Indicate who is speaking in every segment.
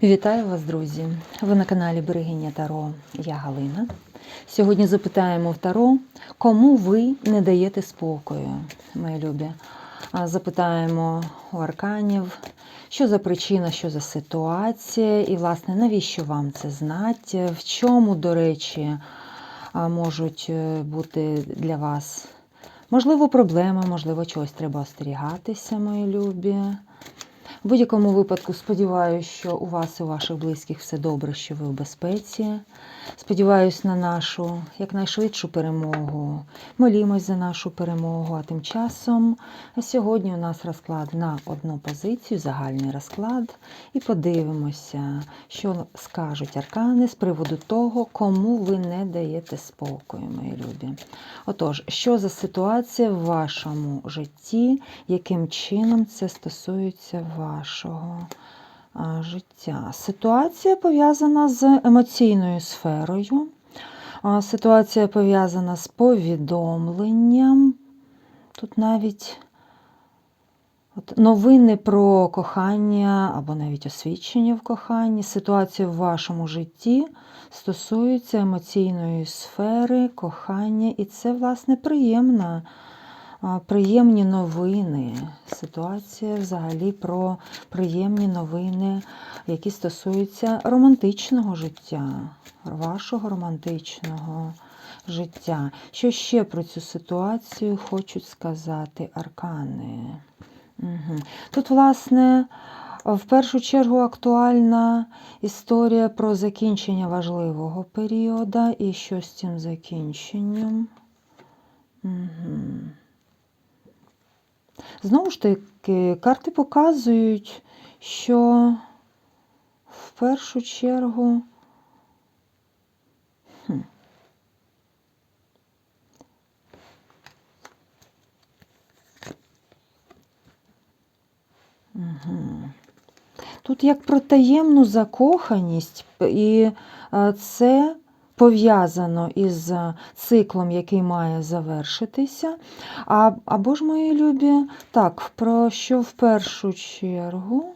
Speaker 1: Вітаю вас, друзі! Ви на каналі Берегиня Таро. Я Галина. Сьогодні запитаємо в Таро, кому ви не даєте спокою, мої любі. Запитаємо у арканів, що за причина, що за ситуація, і, власне, навіщо вам це знати, в чому, до речі, можуть е, бути для вас, можливо, проблеми, можливо, чогось треба остерігатися, мої любі. В будь-якому випадку сподіваюся, що у вас і у ваших близьких все добре, що ви в безпеці. Сподіваюсь на нашу якнайшвидшу перемогу. Молімось за нашу перемогу. А тим часом сьогодні у нас розклад на одну позицію, загальний розклад. І подивимося, що скажуть аркани з приводу того, кому ви не даєте спокою, мої любі. Отож, що за ситуація в вашому житті, яким чином це стосується вашого життя? Ситуація пов'язана з емоційною сферою. Ситуація пов'язана з повідомленням. Тут навіть от, новини про кохання або навіть освідчення в коханні. Ситуація в вашому житті стосується емоційної сфери, кохання, і це, власне, приємна. Приємні новини. Ситуація взагалі про приємні новини, які стосуються романтичного життя, вашого романтичного життя. Що ще про цю ситуацію хочуть сказати аркани? Угу. Тут, власне, в першу чергу актуальна історія про закінчення важливого періоду і що з цим закінченням. Угу. Знову ж таки, карти показують, що в першу чергу. Тут як про таємну закоханість, і е, це пов'язано із циклом, який має завершитися. А, або ж, мої любі, так, про що в першу чергу?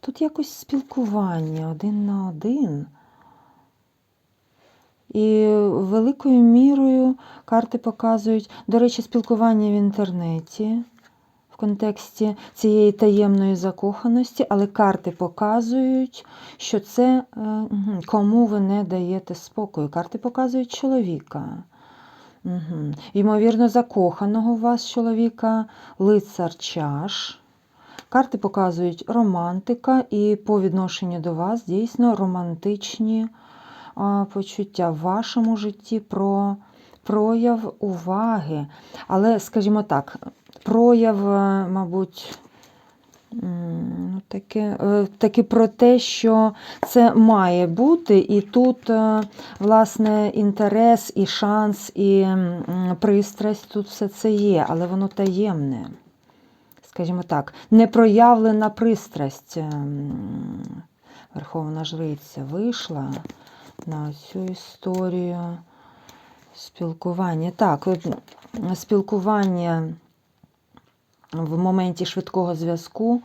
Speaker 1: Тут якось спілкування один на один. І великою мірою карти показують, до речі, спілкування в інтернеті контексті цієї таємної закоханості, але карти показують, що це е, кому ви не даєте спокою. Карти показують чоловіка. Угу. Ймовірно, закоханого у вас чоловіка, лицар чаш. Карти показують романтика, і по відношенню до вас дійсно романтичні а, почуття в вашому житті про прояв уваги. Але, скажімо так, прояв, е, мабуть, ну, таке, е, таки про те, що це має бути, і тут, е, власне, інтерес, і шанс, і пристрасть, тут все це є, але воно таємне. Скажімо так, непроявлена пристрасть. ем, Верховна Жриця вийшла на цю історію спілкування. Так, спілкування в моменті швидкого зв'язку.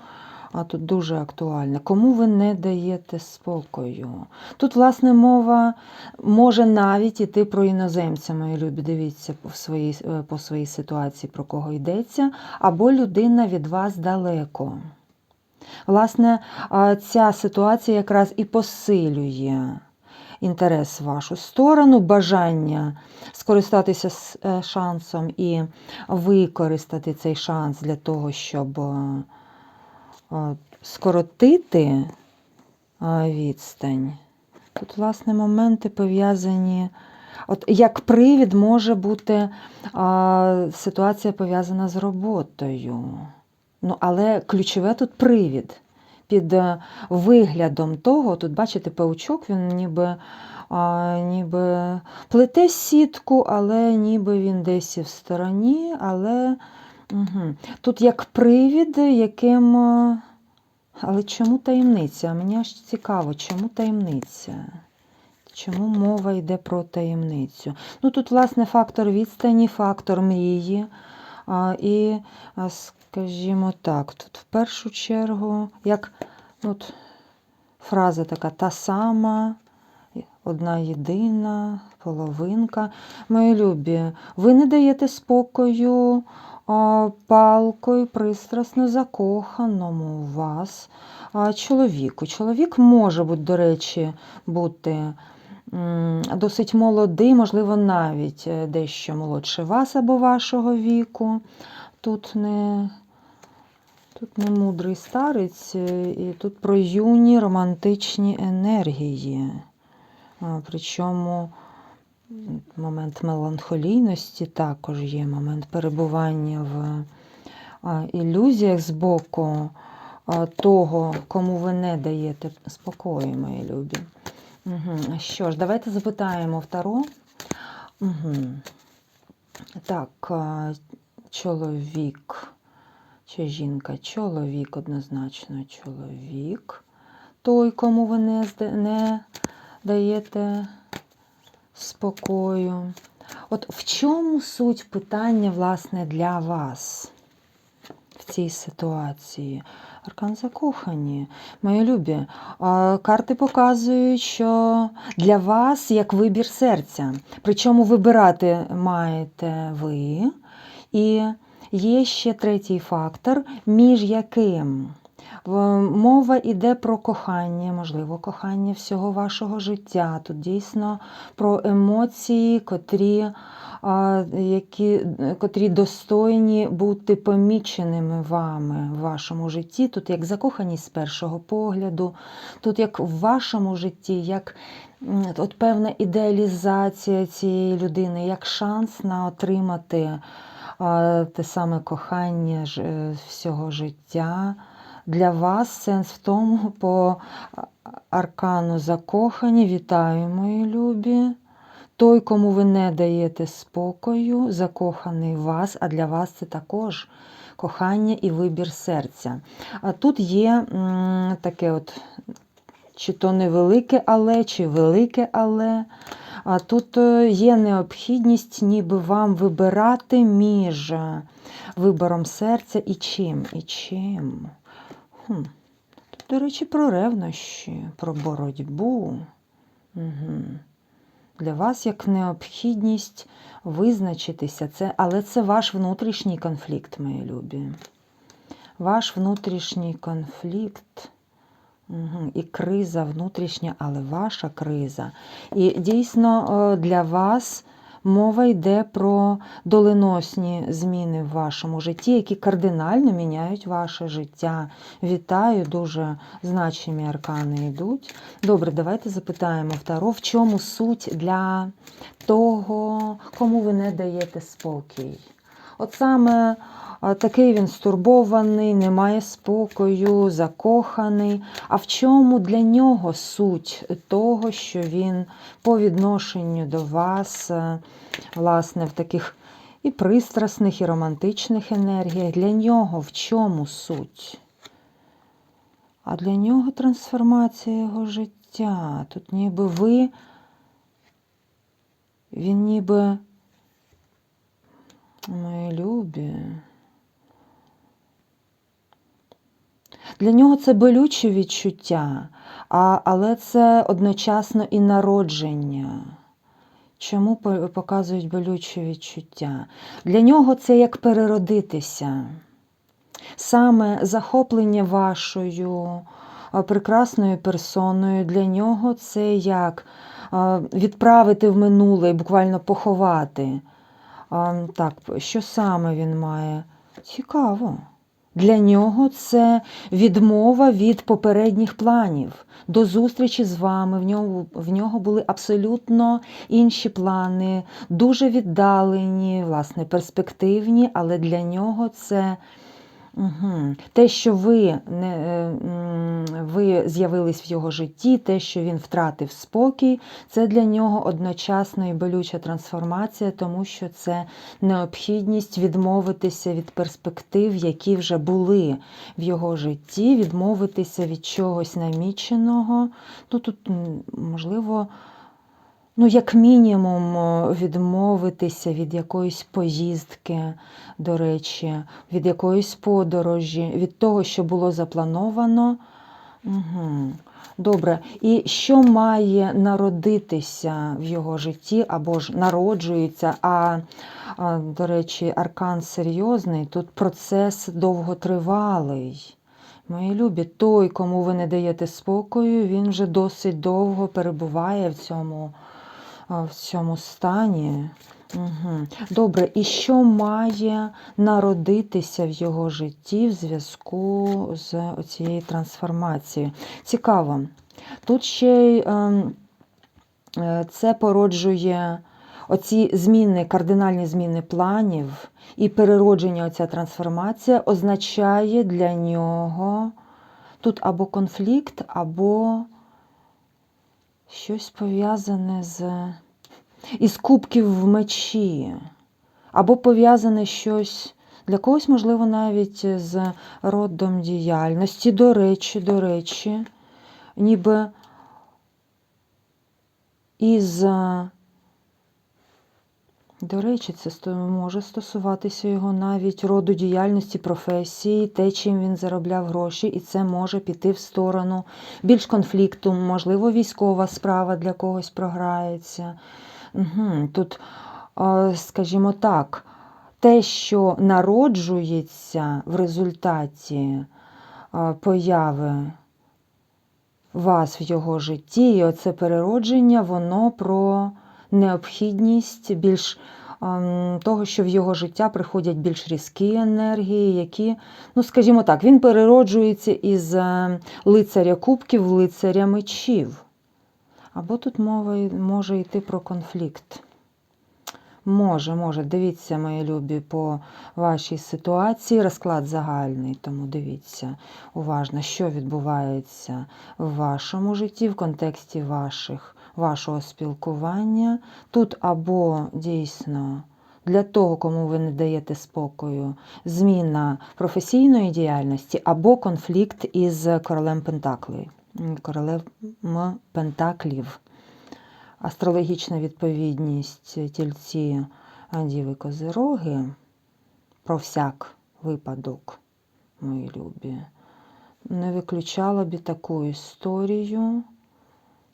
Speaker 1: А тут дуже актуальне. Кому ви не даєте спокою? Тут, власне, мова може навіть іти про іноземця, мої любі, дивіться по своїй, е, по своїй ситуації, про кого йдеться, або людина від вас далеко. Власне, ця ситуація якраз і посилює інтерес в вашу сторону, бажання скористатися е, шансом і використати цей шанс для того, щоб е, е, скоротити відстань. Тут, власне, моменти пов'язані. От як привід може бути а, ситуація пов'язана з роботою. Ну, але ключове тут привід. Під е, виглядом того, тут, бачите, паучок, він ніби, а, ніби плете сітку, але ніби він десь в стороні, але угу. тут як привід, яким. е, Але чому таємниця? Мені аж цікаво, чому таємниця? Чому мова йде про таємницю? Ну тут, власне, фактор відстані, фактор мрії. А, і, скажімо так, тут в першу чергу, як от, Фраза така та сама, одна єдина, половинка. Мої любі, ви не даєте спокою а, палкою пристрасно закоханому у вас а, чоловіку. Чоловік може бути, до речі, бути досить молодий, можливо, навіть е, дещо молодше вас або вашого віку. Тут не, тут не мудрий старець, е, і тут про юні романтичні енергії. Причому момент меланхолійності також є, момент перебування в ілюзіях з боку того, кому ви не даєте спокою, мої любі. Угу. Що ж, давайте запитаємо Таро. Угу. Так, чоловік чи жінка? Чоловік, однозначно, чоловік. Той, кому ви не, не даєте спокою. От в чому суть питання, власне, для вас в цій ситуації? Аркан закохані, мої любі. Карти показують, що для вас як вибір серця. Причому вибирати маєте ви. І є ще третій фактор, між яким мова йде про кохання, можливо, кохання всього вашого життя. Тут дійсно про емоції, котрі, які, котрі достойні бути поміченими вами в вашому житті. Тут як закоханість з першого погляду, тут як в вашому житті, як от певна ідеалізація цієї людини, як шанс на отримати те саме кохання е, всього життя. Для вас сенс в тому, по аркану закохані, вітаю, мої любі. Той, кому ви не даєте спокою, закоханий вас, а для вас це також кохання і вибір серця. А тут є м, таке от, чи то невелике але, чи велике але. А тут е, є необхідність, ніби вам вибирати між е, вибором серця і чим. І чим. Хм. До речі, про ревнощі, про боротьбу. Угу. Для вас як необхідність визначитися, це, але це ваш внутрішній конфлікт, мої любі. Ваш внутрішній конфлікт. Угу. І криза внутрішня, але ваша криза. І дійсно е, для вас мова йде про доленосні зміни в вашому житті, які кардинально міняють ваше життя. Вітаю, дуже значимі аркани йдуть. Добре, давайте запитаємо Таро, в чому суть для того, кому ви не даєте спокій. От саме такий він стурбований, не має спокою, закоханий. А в чому для нього суть того, що він по відношенню до вас, е, власне, в таких і пристрасних, і романтичних енергіях, для нього в чому суть? А для нього трансформація його життя. Тут ніби ви, він ніби, мої любі. Для нього це болюче відчуття, а, але це одночасно і народження. Чому показують болюче відчуття? Для нього це як переродитися. Саме захоплення вашою прекрасною персоною для нього це як відправити в минуле і буквально поховати. А, Так, що саме він має? Цікаво. Для нього це відмова від попередніх планів. До зустрічі з вами. В нього, в нього були абсолютно інші плани, дуже віддалені, власне, перспективні, але для нього це угу. те, що ви, не, е, ви з'явились в його житті, те, що він втратив спокій, це для нього одночасно і болюча трансформація, тому що це необхідність відмовитися від перспектив, які вже були в його житті, відмовитися від чогось наміченого. Ну тут, можливо, ну, як мінімум, відмовитися від якоїсь поїздки, до речі, від якоїсь подорожі, від того, що було заплановано. Угу. Добре. І що має народитися в його житті або ж народжується? А, до речі, аркан серйозний, тут процес довготривалий. Мої любі, той, кому ви не даєте спокою, він вже досить довго перебуває в цьому, в цьому стані. Угу. Добре, і що має народитися в його житті в зв'язку з цією трансформацією? Цікаво. Тут ще й ем, е, це породжує оці зміни, кардинальні зміни планів і переродження, оця трансформація означає для нього тут або конфлікт, або щось пов'язане з із кубків в мечі, або пов'язане щось для когось, можливо, навіть з родом діяльності. До речі, до речі, ніби із. До речі, це може стосуватися його навіть роду діяльності, професії, те, чим він заробляв гроші, і це може піти в сторону більш конфлікту, можливо, військова справа для когось програється. Угу. Тут, скажімо так, те, що народжується в результаті появи вас в його житті, і оце переродження, воно про необхідність більш ем, того, що в його життя приходять більш різкі енергії, які, ну, скажімо так, він перероджується із е, лицаря кубків в лицаря мечів. Або тут мова може йти про конфлікт. Може, може. Дивіться, мої любі, по вашій ситуації. Розклад загальний, тому дивіться уважно, що відбувається в вашому житті в контексті ваших, вашого спілкування. Тут або дійсно для того, кому ви не даєте спокою, зміна професійної діяльності, або конфлікт із королем Пентаклей. М, Королем Пентаклів. Астрологічна відповідність тільці Діви Козироги про всяк випадок, мої любі. Не виключала б таку історію.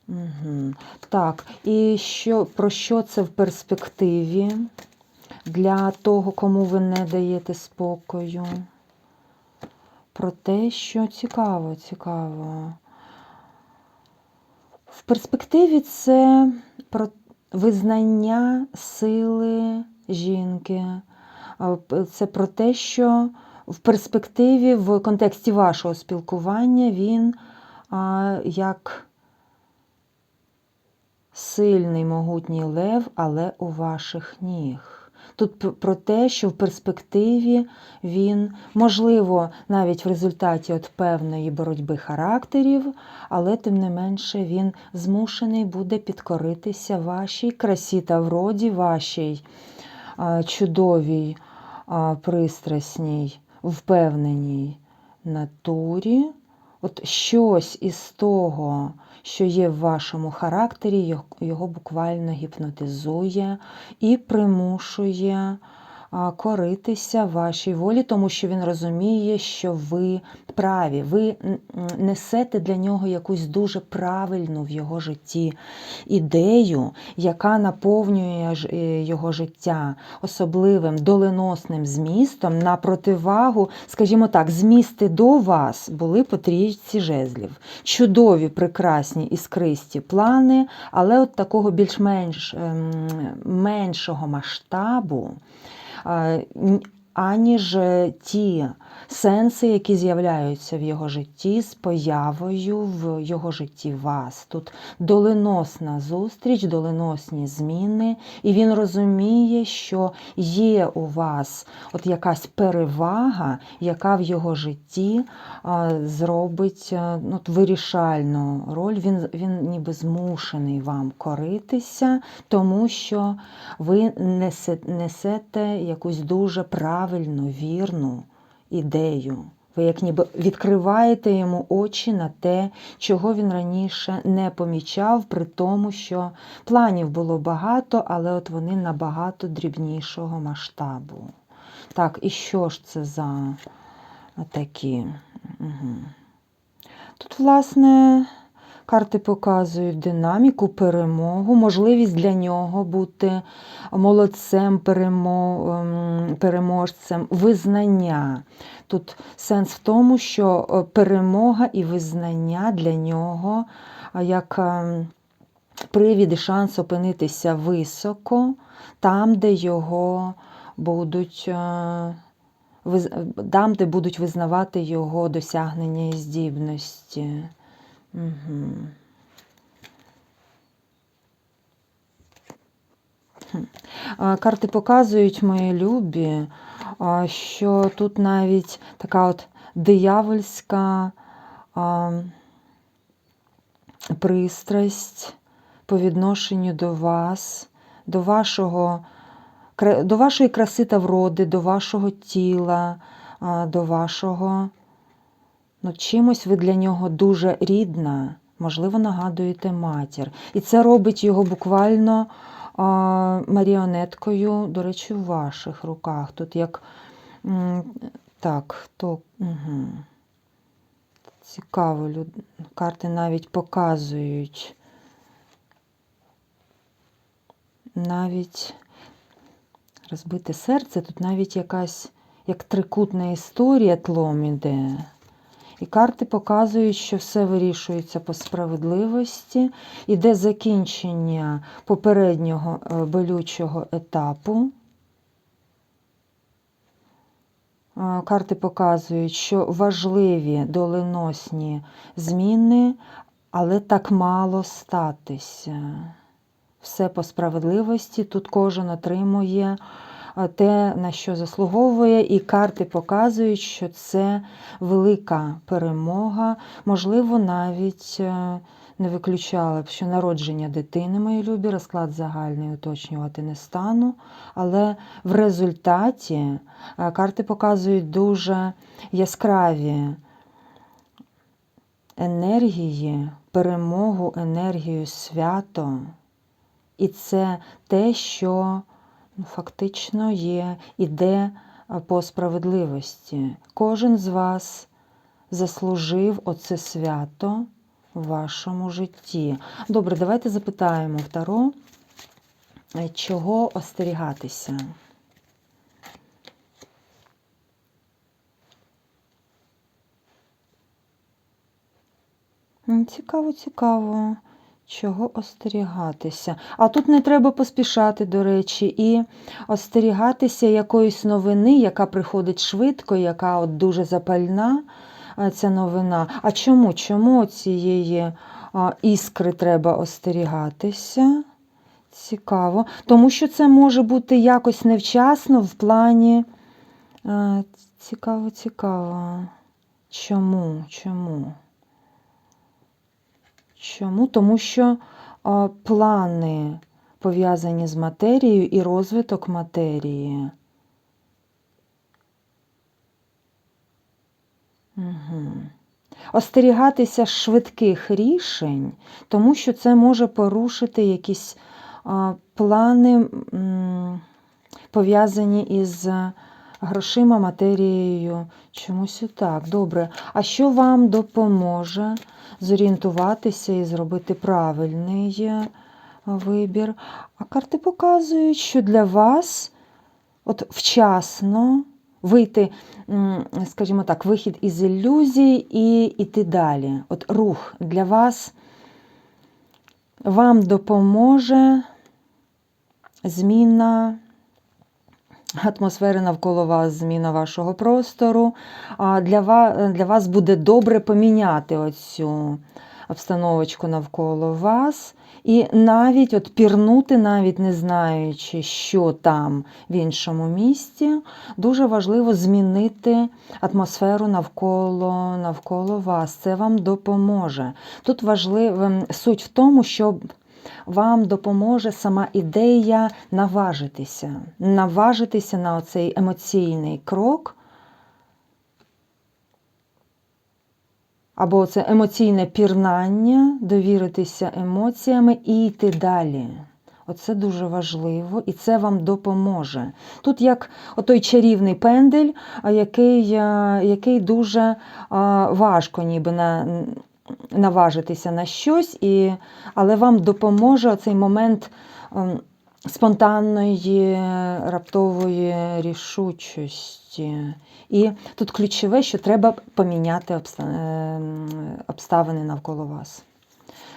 Speaker 1: Угу. Так, і що, про що це в перспективі для того, кому ви не даєте спокою? Про те, що цікаво, цікаво. В перспективі це про визнання сили жінки. Це про те, що в перспективі, в контексті вашого спілкування, він а, як сильний могутній лев, але у ваших ніг. Тут про те, що в перспективі він, можливо, навіть в результаті от певної боротьби характерів, але тим не менше він змушений буде підкоритися вашій красі та вроді, вашій чудовій, пристрасній, впевненій натурі. От щось із того, що є в вашому характері, його- буквально гіпнотизує і примушує коритися вашій волі, тому що він розуміє, що ви праві, ви несете для нього якусь дуже правильну в його житті ідею, яка наповнює е, його життя особливим доленосним змістом на противагу, скажімо так, змісти до вас були по трійці жезлів. Чудові, прекрасні іскристі плани, але от такого більш-менш ем, меншого масштабу 啊你 аніж ті сенси, які з'являються в його житті з появою в його житті вас. Тут доленосна зустріч, доленосні зміни, і він розуміє, що є у вас от якась перевага, яка в його житті зробить ну, вирішальну роль. Він, він ніби змушений вам коритися, тому що ви несе- несете якусь дуже правильну, вірну ідею. Ви як ніби відкриваєте йому очі на те, чого він раніше не помічав, при тому, що планів було багато, але от вони набагато дрібнішого масштабу. Так, і що ж це за такі? Угу. Тут, власне, карти показують динаміку, перемогу, можливість для нього бути молодцем, ем, переможцем, визнання. Тут сенс в тому, що е, перемога і визнання для нього як ем, привід і шанс опинитися високо, там, де його будуть. е, Там, де будуть визнавати його досягнення і здібності. Угу. Карти показують, мої любі, що тут навіть така от диявольська пристрасть по відношенню до вас, до вашого, до вашої краси та вроди, до вашого тіла, до вашого. Ну, чимось ви для нього дуже рідна, можливо, нагадуєте матір. І це робить його буквально а, маріонеткою, до речі, в ваших руках. Тут як так, хто. Угу. Цікаво, люд... карти навіть показують. Навіть розбите серце, тут навіть якась як трикутна історія тлом іде. І карти показують, що все вирішується по справедливості, іде закінчення попереднього е, болючого етапу. Е, Карти показують, що важливі доленосні зміни, але так мало статися. Все по справедливості. Тут кожен отримує те, на що заслуговує, і карти показують, що це велика перемога. Можливо, навіть е, не виключала б, що народження дитини, мої любі, розклад загальний уточнювати не стану. Але в результаті е, карти показують дуже яскраві енергії, перемогу, енергію, свято. І це те, що фактично є, іде по справедливості. Кожен з вас заслужив оце свято в вашому житті. Добре, давайте запитаємо в Таро, е, чого остерігатися. Цікаво, цікаво. Чого остерігатися? А тут не треба поспішати, до речі, і остерігатися якоїсь новини, яка приходить швидко, яка от дуже запальна ця новина. А чому? Чому цієї іскри треба остерігатися? Цікаво. Тому що це може бути якось невчасно в плані. Цікаво, цікаво. Чому? Чому? Чому? Тому що плани пов'язані з матерією і розвиток матерії. Угу. Остерігатися швидких рішень, тому що це може порушити якісь плани, пов'язані із грошима, матерією. Чомусь так. Добре. А що вам допоможе зорієнтуватися і зробити правильний е, вибір? А карти показують, що для вас от вчасно вийти, скажімо так, вихід із ілюзій і йти далі. От рух для вас вам допоможе зміна атмосфери навколо вас, зміна вашого простору. Для вас, для вас буде добре поміняти оцю обстановочку навколо вас. І навіть от пірнути, навіть не знаючи, що там в іншому місті, дуже важливо змінити атмосферу навколо, навколо вас. Це вам допоможе. Тут важливо суть в тому, щоб вам допоможе сама ідея наважитися, наважитися на цей емоційний крок. Або це емоційне пірнання, довіритися емоціями і йти далі. Оце дуже важливо, і це вам допоможе. Тут як отой чарівний пендель, який який дуже важко ніби на, наважитися на щось, і, але вам допоможе цей момент ем, спонтанної, раптової рішучості. І тут ключове, що треба поміняти ем, обставини навколо вас.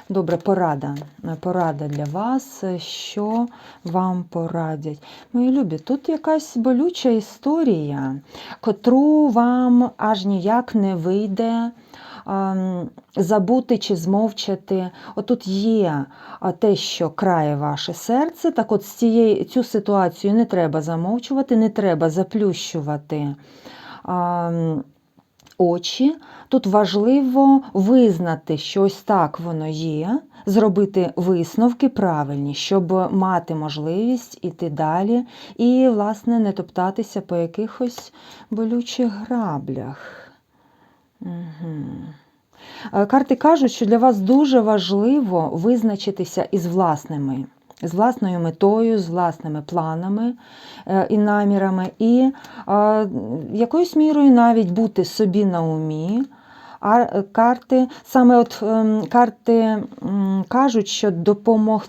Speaker 1: Добре, порада. Порада для вас. Що вам порадять? Мої любі, тут якась болюча історія, котру вам аж ніяк не вийде ем, забути чи змовчати. Отут є те, що крає ваше серце. Так от цієї, цю ситуацію не треба замовчувати, не треба заплющувати. Очі. Тут важливо визнати, що ось так воно є, зробити висновки правильні, щоб мати можливість іти далі і, власне, не топтатися по якихось болючих граблях. Угу. Карти кажуть, що для вас дуже важливо визначитися із власними, з власною метою, з власними планами е, і намірами, і е, якоюсь мірою навіть бути собі на умі. А е, карти, саме от ем, карти кажуть, що допомог,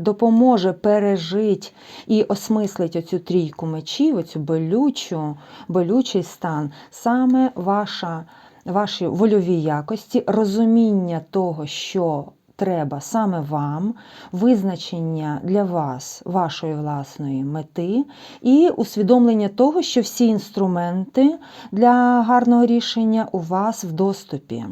Speaker 1: допоможе пережити і осмислить оцю трійку мечів, оцю болючу, болючий стан, саме ваша, ваші вольові якості, розуміння того, що треба саме вам, визначення для вас, вашої власної мети, і усвідомлення того, що всі інструменти для гарного рішення у вас в доступі.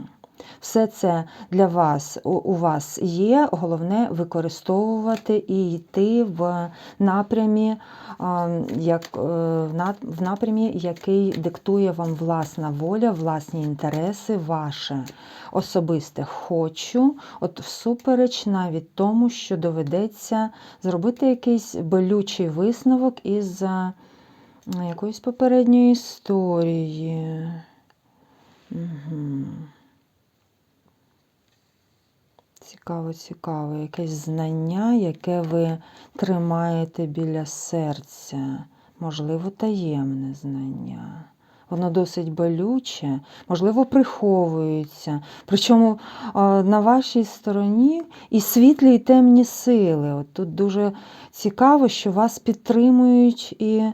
Speaker 1: Все це для вас у- вас є. Головне використовувати і йти в напрямі, як, е, в напрямі, який диктує вам власна воля, власні інтереси, ваше особисте хочу, от всупереч навіть тому, що доведеться зробити якийсь болючий висновок із е, якоїсь попередньої історії. Угу. Цікаво, цікаво. Якесь знання, яке ви тримаєте біля серця, можливо, таємне знання. Воно досить болюче, можливо, приховується. Причому на вашій стороні і світлі, і темні сили. От тут дуже цікаво, що вас підтримують і,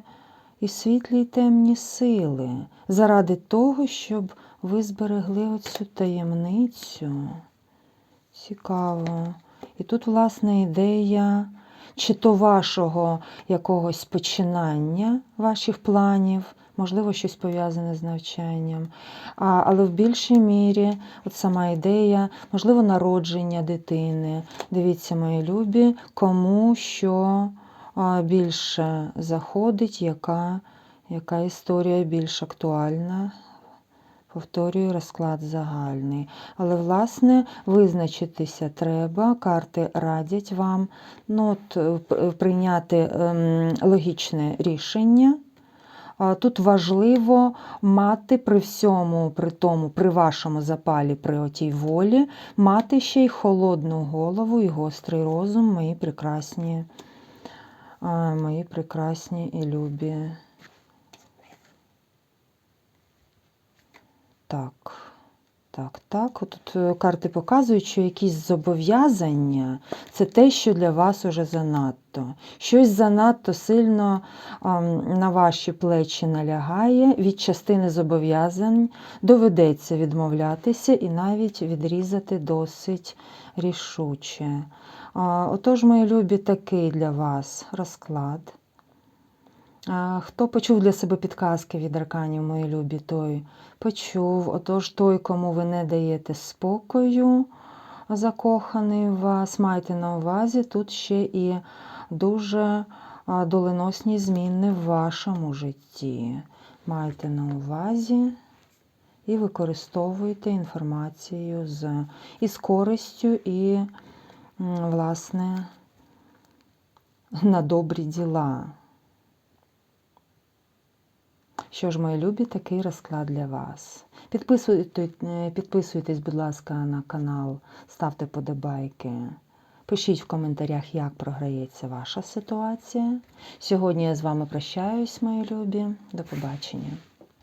Speaker 1: і світлі, і темні сили заради того, щоб ви зберегли оцю таємницю. Цікаво. І тут, власне, ідея чи то вашого якогось починання ваших планів, можливо, щось пов'язане з навчанням, а, але в більшій мірі от сама ідея, можливо, народження дитини. Дивіться, мої любі, кому що більше заходить, яка, яка історія більш актуальна. Повторюю, розклад загальний. Але, власне, визначитися треба. Карти радять вам ну, от, е, прийняти ем, логічне рішення. Тут важливо мати при всьому, при тому, при вашому запалі, при отій волі, мати ще й холодну голову і гострий розум, мої прекрасні, мої прекрасні і любі. Так, так, так. Тут е, карти показують, що якісь зобов'язання це те, що для вас уже занадто. Щось занадто сильно ам, на ваші плечі налягає, від частини зобов'язань доведеться відмовлятися і навіть відрізати досить рішуче. А, Отож, мої любі, такий для вас розклад. Хто почув для себе підказки від арканів, мої любі, той почув. Отож, той, кому ви не даєте спокою, закоханий в вас, майте на увазі, тут ще і дуже доленосні зміни в вашому житті. Майте на увазі і використовуйте інформацію з, із користю і, власне, на добрі діла. Що ж, мої любі, такий розклад для вас. Е, підписуйтесь, будь ласка, на канал, ставте подобайки. Пишіть в коментарях, як програється ваша ситуація. Сьогодні я з вами прощаюсь, мої любі. До побачення.